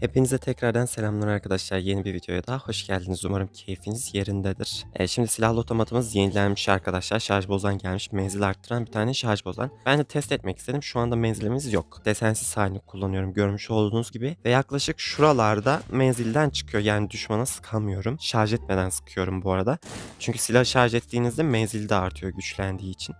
Hepinize tekrardan selamlar arkadaşlar. Yeni bir videoya daha hoş geldiniz. Umarım keyfiniz yerindedir. E, şimdi silahlı otomatımız yenilenmiş arkadaşlar. Şarj bozan gelmiş. Menzil arttıran bir tane şarj bozan. Ben de test etmek istedim. Şu anda menzilimiz yok. Desensiz halini kullanıyorum görmüş olduğunuz gibi. Ve yaklaşık şuralarda menzilden çıkıyor. Yani düşmana sıkamıyorum. Şarj etmeden sıkıyorum bu arada. Çünkü silah şarj ettiğinizde menzili de artıyor güçlendiği için.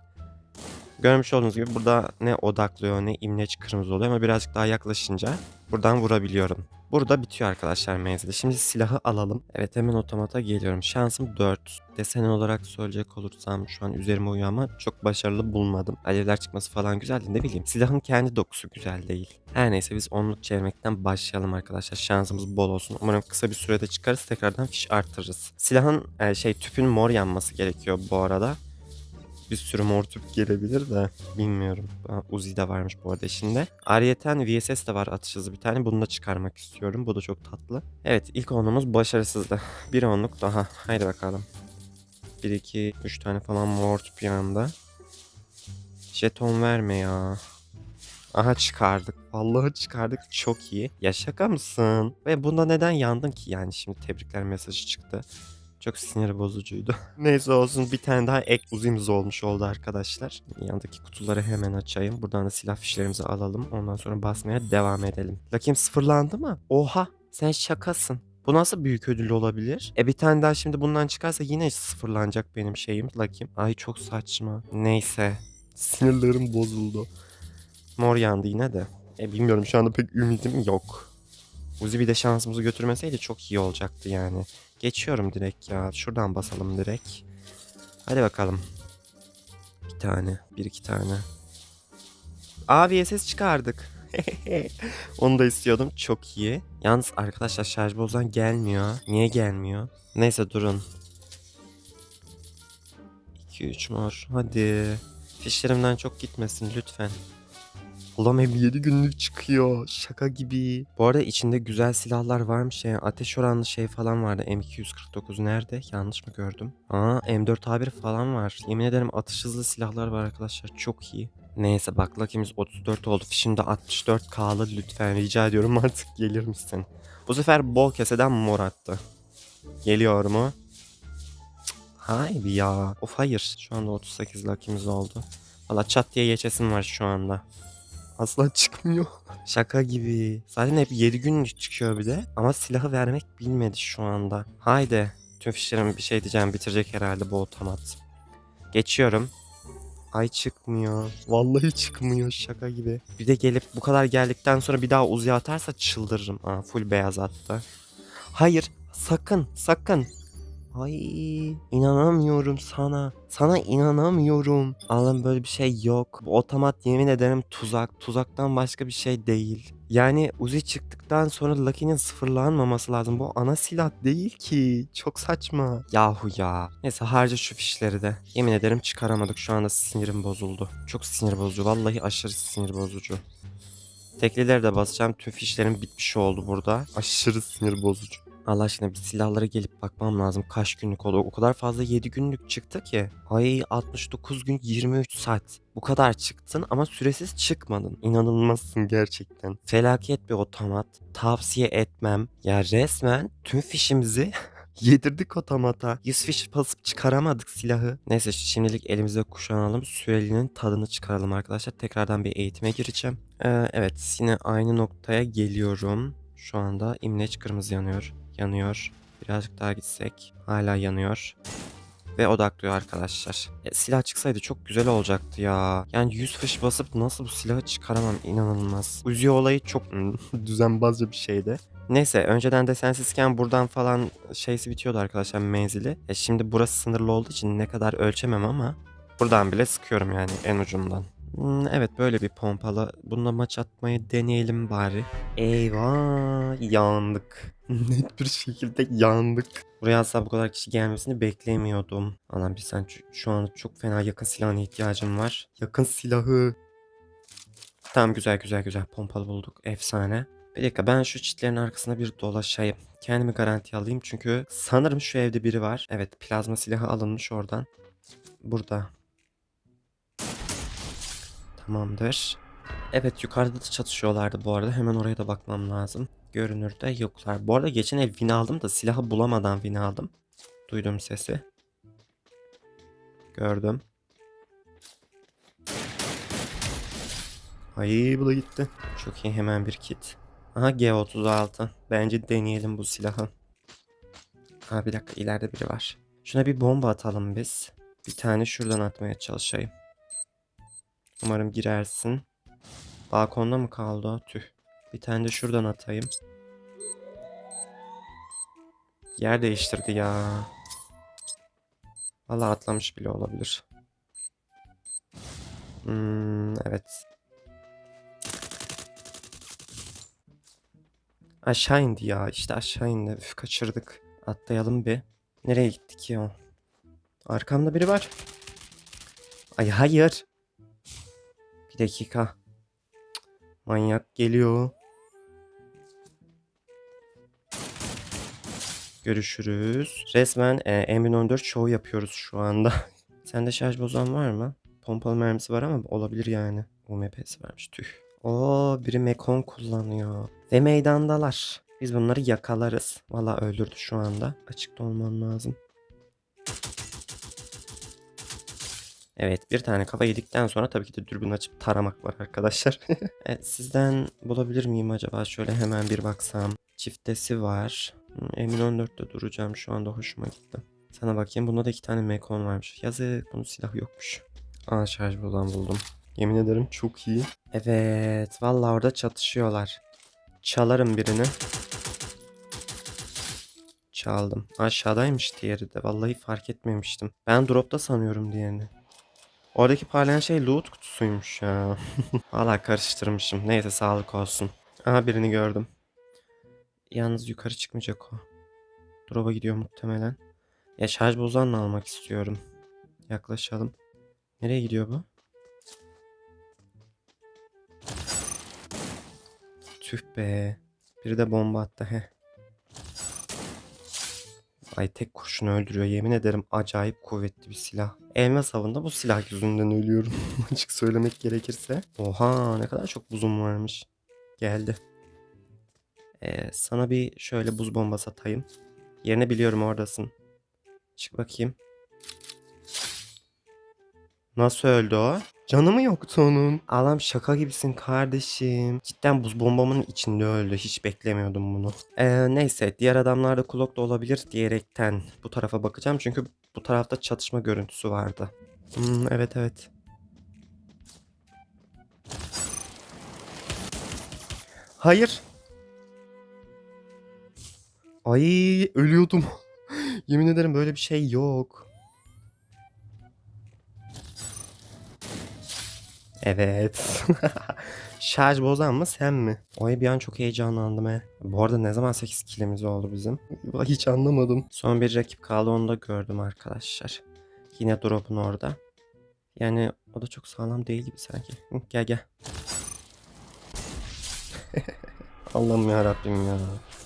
Görmüş olduğunuz gibi burada ne odaklıyor ne imleç kırmızı oluyor ama birazcık daha yaklaşınca buradan vurabiliyorum. Burada bitiyor arkadaşlar menzili. Şimdi silahı alalım. Evet hemen otomata geliyorum. Şansım 4. Desen olarak söyleyecek olursam şu an üzerime uyuyor ama çok başarılı bulmadım. Alevler çıkması falan güzel de ne bileyim. Silahın kendi dokusu güzel değil. Her neyse biz onluk çevirmekten başlayalım arkadaşlar. Şansımız bol olsun. Umarım kısa bir sürede çıkarız. Tekrardan fiş arttırırız. Silahın e, şey tüpün mor yanması gerekiyor bu arada bir sürü mor tüp gelebilir de bilmiyorum. Uzi de varmış bu arada içinde. Ayrıyeten VSS de var atış hızı bir tane. Bunu da çıkarmak istiyorum. Bu da çok tatlı. Evet ilk onumuz başarısızdı. Bir onluk daha. Haydi bakalım. 1, 2, 3 tane falan mor tüp yanında. Jeton verme ya. Aha çıkardık. Vallahi çıkardık. Çok iyi. Ya şaka mısın? Ve bunda neden yandın ki yani şimdi tebrikler mesajı çıktı. Çok sinir bozucuydu. Neyse olsun bir tane daha ek uzimiz olmuş oldu arkadaşlar. Yandaki kutuları hemen açayım. Buradan da silah fişlerimizi alalım. Ondan sonra basmaya devam edelim. Bakayım sıfırlandı mı? Oha sen şakasın. Bu nasıl büyük ödül olabilir? E bir tane daha şimdi bundan çıkarsa yine sıfırlanacak benim şeyim. Bakayım. Ay çok saçma. Neyse. Sinirlerim bozuldu. Mor yandı yine de. E bilmiyorum şu anda pek ümidim yok. Uzi bir de şansımızı götürmeseydi çok iyi olacaktı yani. Geçiyorum direkt ya. Şuradan basalım direkt. Hadi bakalım. Bir tane. Bir iki tane. Aa VSS çıkardık. Onu da istiyordum. Çok iyi. Yalnız arkadaşlar şarj bozan gelmiyor. Niye gelmiyor? Neyse durun. 2-3 mor. Hadi. Fişlerimden çok gitmesin lütfen. Ulan hep 7 günlük çıkıyor. Şaka gibi. Bu arada içinde güzel silahlar varmış ya. Ateş oranlı şey falan vardı. M249 nerede? Yanlış mı gördüm? Aa M4A1 falan var. Yemin ederim atış hızlı silahlar var arkadaşlar. Çok iyi. Neyse bak Lucky'miz 34 oldu. Şimdi 64K'lı lütfen rica ediyorum artık gelir misin? Bu sefer bol keseden mor attı. Geliyor mu? Cık, ya. Of hayır. Şu anda 38 Lucky'miz oldu. Valla çat diye geçesim var şu anda. Asla çıkmıyor. Şaka gibi. Zaten hep 7 gün çıkıyor bir de. Ama silahı vermek bilmedi şu anda. Haydi. Tüm fişlerimi bir şey diyeceğim bitirecek herhalde bu otomat. Geçiyorum. Ay çıkmıyor. Vallahi çıkmıyor şaka gibi. Bir de gelip bu kadar geldikten sonra bir daha uzuya atarsa çıldırırım. Aa, full beyaz attı. Hayır sakın sakın. Ay inanamıyorum sana. Sana inanamıyorum. Allah'ım böyle bir şey yok. Bu otomat yemin ederim tuzak. Tuzaktan başka bir şey değil. Yani Uzi çıktıktan sonra Lucky'nin sıfırlanmaması lazım. Bu ana silah değil ki. Çok saçma. Yahu ya. Neyse harca şu fişleri de. Yemin ederim çıkaramadık. Şu anda sinirim bozuldu. Çok sinir bozucu. Vallahi aşırı sinir bozucu. Teklileri de basacağım. Tüm fişlerim bitmiş oldu burada. Aşırı sinir bozucu. Allah aşkına bir silahlara gelip bakmam lazım. Kaç günlük oldu? O kadar fazla 7 günlük çıktı ki. Ay 69 gün 23 saat. Bu kadar çıktın ama süresiz çıkmadın. İnanılmazsın gerçekten. Felaket bir otomat. Tavsiye etmem. Ya resmen tüm fişimizi yedirdik otomata. 100 fiş basıp çıkaramadık silahı. Neyse şimdilik elimize kuşanalım. Sürelinin tadını çıkaralım arkadaşlar. Tekrardan bir eğitime gireceğim. Ee, evet yine aynı noktaya geliyorum. Şu anda imleç kırmızı yanıyor. Yanıyor. Birazcık daha gitsek. Hala yanıyor. Ve odaklıyor arkadaşlar. E, silah çıksaydı çok güzel olacaktı ya. Yani 100 fış basıp nasıl bu silahı çıkaramam inanılmaz. Uzi olayı çok düzenbazca bir şeydi. Neyse önceden desensizken buradan falan şeysi bitiyordu arkadaşlar menzili. E şimdi burası sınırlı olduğu için ne kadar ölçemem ama buradan bile sıkıyorum yani en ucundan. Hmm, evet böyle bir pompalı. Bununla maç atmayı deneyelim bari. Eyvah yandık. Net bir şekilde yandık. Buraya asla bu kadar kişi gelmesini beklemiyordum. Alan bir sen şu- an çok fena yakın silahına ihtiyacım var. Yakın silahı. Tamam güzel güzel güzel pompalı bulduk. Efsane. Bir dakika ben şu çitlerin arkasına bir dolaşayım. Kendimi garantiye alayım çünkü sanırım şu evde biri var. Evet plazma silahı alınmış oradan. Burada. Tamamdır. Evet yukarıda da çatışıyorlardı bu arada. Hemen oraya da bakmam lazım. Görünürde yoklar. Bu arada geçen ev win aldım da silahı bulamadan win aldım. Duydum sesi. Gördüm. Ay bu da gitti. Çok iyi hemen bir kit. Aha G36. Bence deneyelim bu silahı. Ha bir dakika ileride biri var. Şuna bir bomba atalım biz. Bir tane şuradan atmaya çalışayım. Umarım girersin. Balkonda mı kaldı o? Tüh. Bir tane de şuradan atayım. Yer değiştirdi ya. Vallahi atlamış bile olabilir. Hmm, evet. Aşağı indi ya. İşte aşağı indi. Üf, kaçırdık. Atlayalım bir. Nereye gitti ki o? Arkamda biri var. Ay hayır. Bir dakika. Manyak geliyor. Görüşürüz. Resmen e, M1014 show yapıyoruz şu anda. Sende şarj bozan var mı? Pompalı mermisi var ama olabilir yani. UMP'si varmış tüh. Oo biri Mekon kullanıyor. Ve meydandalar. Biz bunları yakalarız. Valla öldürdü şu anda. Açıkta olman lazım. Evet bir tane kafa yedikten sonra tabii ki de dürbün açıp taramak var arkadaşlar. evet, sizden bulabilir miyim acaba? Şöyle hemen bir baksam. Çiftesi var. Hmm, Emin 14'te duracağım şu anda hoşuma gitti. Sana bakayım bunda da iki tane mekon varmış. Yazık bunun silahı yokmuş. Aa şarj bulan buldum. Yemin ederim çok iyi. Evet vallahi orada çatışıyorlar. Çalarım birini. Çaldım. Aşağıdaymış diğeri de. Vallahi fark etmemiştim. Ben dropta sanıyorum diğerini. Oradaki parlayan şey loot kutusuymuş ya. Valla karıştırmışım. Neyse sağlık olsun. Aha birini gördüm. Yalnız yukarı çıkmayacak o. Drop'a gidiyor muhtemelen. Ya şarj bozanla almak istiyorum. Yaklaşalım. Nereye gidiyor bu? Tüh be. Biri de bomba attı he. Ay tek kurşun öldürüyor. Yemin ederim acayip kuvvetli bir silah. Elmas avında bu silah yüzünden ölüyorum. Açık söylemek gerekirse. Oha ne kadar çok buzum varmış. Geldi. Ee, sana bir şöyle buz bombası atayım. Yerini biliyorum oradasın. Çık bakayım. Nasıl öldü o? Canı mı yoktu onun? Ağlam şaka gibisin kardeşim. Cidden buz bombamın içinde öldü. Hiç beklemiyordum bunu. Ee, neyse diğer adamlar da kulak da olabilir diyerekten bu tarafa bakacağım. Çünkü bu tarafta çatışma görüntüsü vardı. Hmm, evet evet. Hayır. Ay ölüyordum. Yemin ederim böyle bir şey yok. Evet. Şarj bozan mı sen mi? Ay bir an çok heyecanlandım he. Bu arada ne zaman 8 kilimiz oldu bizim? Hiç anlamadım. Son bir rakip kaldı onu da gördüm arkadaşlar. Yine drop'un orada. Yani o da çok sağlam değil gibi sanki. Hı, gel gel. Allah'ım ya Rabbim ya.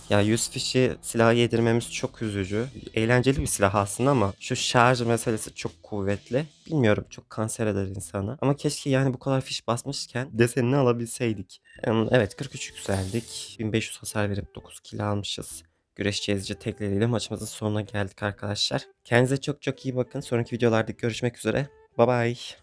Ya 100 fişi silah yedirmemiz çok üzücü. Eğlenceli bir silah aslında ama şu şarj meselesi çok kuvvetli. Bilmiyorum çok kanser eder insanı. Ama keşke yani bu kadar fiş basmışken desenini alabilseydik. Evet 43 yükseldik. 1500 hasar verip 9 kill almışız. Güreşçi ezici tekleriyle maçımızın sonuna geldik arkadaşlar. Kendinize çok çok iyi bakın. Sonraki videolarda görüşmek üzere. Bye bye.